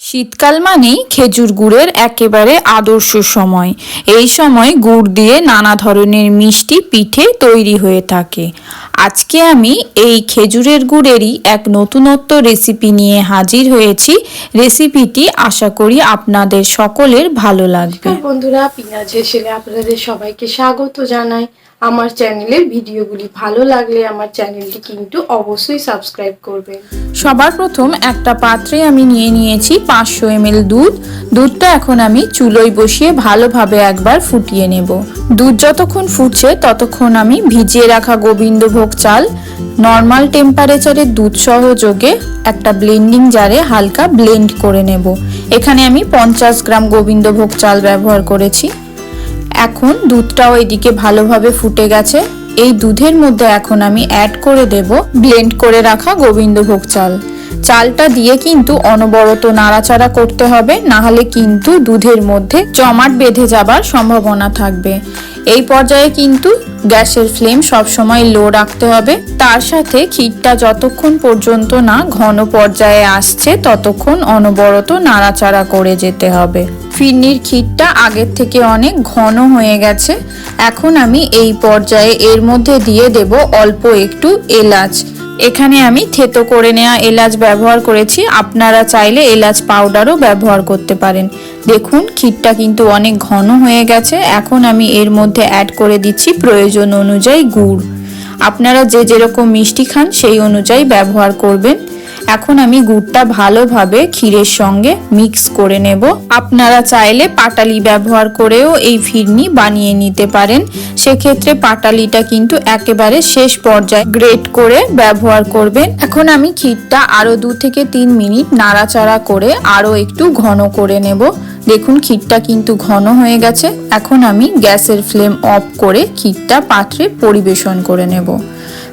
শীতকাল মানেই খেজুর গুড়ের একেবারে আদর্শ সময়। এই সময় গুড় দিয়ে নানা ধরনের মিষ্টি পিঠে তৈরি হয়ে থাকে। আজকে আমি এই খেজুরের গুড়েরই এক নতুনত্ব রেসিপি নিয়ে হাজির হয়েছি। রেসিপিটি আশা করি আপনাদের সকলের ভালো লাগবে। বন্ধুরা, পিনাজের ছেলে আপনাদের সবাইকে স্বাগত জানাই। আমার চ্যানেলের ভিডিওগুলি ভালো লাগলে আমার চ্যানেলটি কিন্তু অবশ্যই সাবস্ক্রাইব করবেন। সবার প্রথম একটা পাত্রে আমি নিয়ে নিয়েছি পাঁচশো এমএল দুধ। দুধটা এখন আমি চুলোয় বসিয়ে ভালোভাবে একবার ফুটিয়ে নেব। দুধ যতক্ষণ ফুটছে ততক্ষণ আমি ভিজিয়ে রাখা গোবিন্দভোগ চাল নর্মাল টেম্পারেচারে দুধ সহযোগে একটা ব্লেন্ডিং জারে হালকা ব্লেন্ড করে নেব। এখানে আমি পঞ্চাশ গ্রাম গোবিন্দভোগ চাল ব্যবহার করেছি। এখন দুধটাও এদিকে ভালোভাবে ফুটে গেছে। এই দুধের মধ্যে এখন আমি অ্যাড করে দেব ব্লেন্ড করে রাখা গোবিন্দভোগ চাল। চালটা দিয়ে কিন্তু অনবরত নাড়াচাড়া করতে হবে না হলে কিন্তু দুধের মধ্যে জমাট বেঁধে যাবার সম্ভাবনা থাকবে। এই পর্যায়ে কিন্তু গ্যাসের ফ্লেম সবসময় লো রাখতে হবে। তার সাথে ক্ষীরটা যতক্ষণ পর্যন্ত না ঘন পর্যায়ে আসছে, ততক্ষণ অনবরত নাড়াচাড়া করে যেতে হবে। ফিরনির ক্ষীরটা আগের থেকে অনেক ঘন হয়ে গেছে। এখন আমি এই পর্যায়ে এর মধ্যে দিয়ে দেব অল্প একটু এলাচ। এখানে আমি থেতো করে নেওয়া এলাচ ব্যবহার করেছি। আপনারা চাইলে এলাচ পাউডারও ব্যবহার করতে পারেন। দেখুন, ক্ষীরটা কিন্তু অনেক ঘন হয়ে গেছে। এখন আমি এর মধ্যে অ্যাড করে দিচ্ছি প্রয়োজন অনুযায়ী গুড়। আপনারা যে যেরকম মিষ্টি খান, সেই অনুযায়ী ব্যবহার করবেন। এখন আমি গুড়টা ভালোভাবে ক্ষীরের সঙ্গে মিক্স করে নেব। আপনারা চাইলে পাটালি ব্যবহার করেও এই ফিরনি বানিয়ে নিতে পারেন। সেক্ষেত্রে পাটালিটা কিন্তু একেবারে শেষ পর্যায়ে গ্রেট করে ব্যবহার করবেন। এখন আমি ক্ষীরটা আরও দু থেকে তিন মিনিট নাড়াচাড়া করে আরও একটু ঘন করে নেব। দেখুন ক্ষীরটা কিন্তু ঘন হয়ে গেছে। এখন আমি গ্যাসের ফ্লেম অফ করে ক্ষীরটা পাত্রে পরিবেশন করে নেব।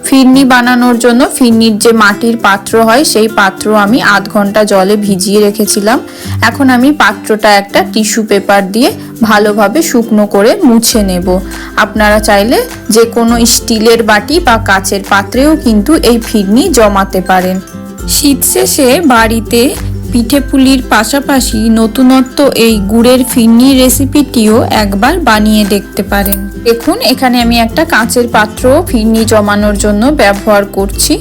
ফিরনি বানানোর জন্য ফিরনির যে মাটির পাত্র হয়, সেই পাত্র আমি আধ ঘণ্টা জলে ভিজিয়ে রেখেছিলাম। এখন আমি পাত্রটা একটা টিস্যু পেপার দিয়ে ভালোভাবে শুকনো করে মুছে নেব। আপনারা চাইলে যে কোনো স্টিলের বাটি বা কাচের পাত্রেও কিন্তু এই ফিরনি জমাতে পারেন। শীত শেষে বাড়িতে পিঠে পুলির পাশাপাশি নতুনত্ব এই গুড়ের ফিরনি রেসিপিটিও একবার বানিয়ে দেখতে পারেন। দেখুন, এখানে আমি একটা কাঁচের পাত্র ফিরনি জমানোর জন্য ব্যবহার করছি।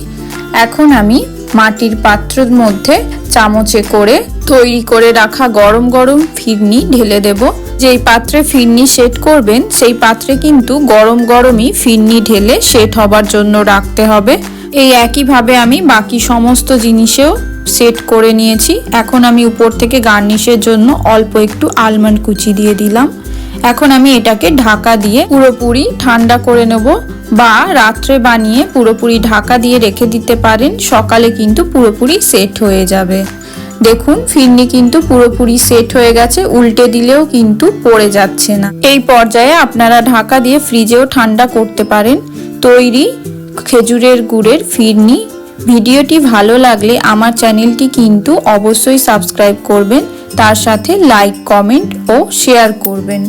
এখন আমি মাটির পাত্রের মধ্যে চামচে করে তৈরি করে রাখা গরম গরম ফিরনি ঢেলে দেব। যেই পাত্রে ফিরনি সেট করবেন, সেই পাত্রে কিন্তু গরম গরমই ফিরনি ঢেলে সেট হবার জন্য রাখতে হবে। এই একইভাবে আমি বাকি সমস্ত জিনিসেও সেট করে নিয়েছি। এখন আমি উপর থেকে গার্নিশের জন্য অল্প একটু আলমন্ড কুচি দিয়ে দিলাম। এখন আমি এটাকে ঢাকা দিয়ে পুরোপুরি ঠান্ডা করে নেব বা রাত্রে বানিয়ে পুরোপুরি ঢাকা দিয়ে রেখে দিতে পারেন। সকালে কিন্তু পুরোপুরি সেট হয়ে যাবে। দেখুন, ফিরনি কিন্তু পুরোপুরি সেট হয়ে গেছে, উল্টে দিলেও কিন্তু পড়ে যাচ্ছে না। এই পর্যায়ে আপনারা ঢাকা দিয়ে ফ্রিজেও ঠান্ডা করতে পারেন। তৈরি খেজুরের গুড়ের ফিরনি ভিডিওটি ভালো লাগলে আমার চ্যানেলটি কিন্তু অবশ্যই সাবস্ক্রাইব করবেন, তার সাথে লাইক, কমেন্ট ও শেয়ার করবেন।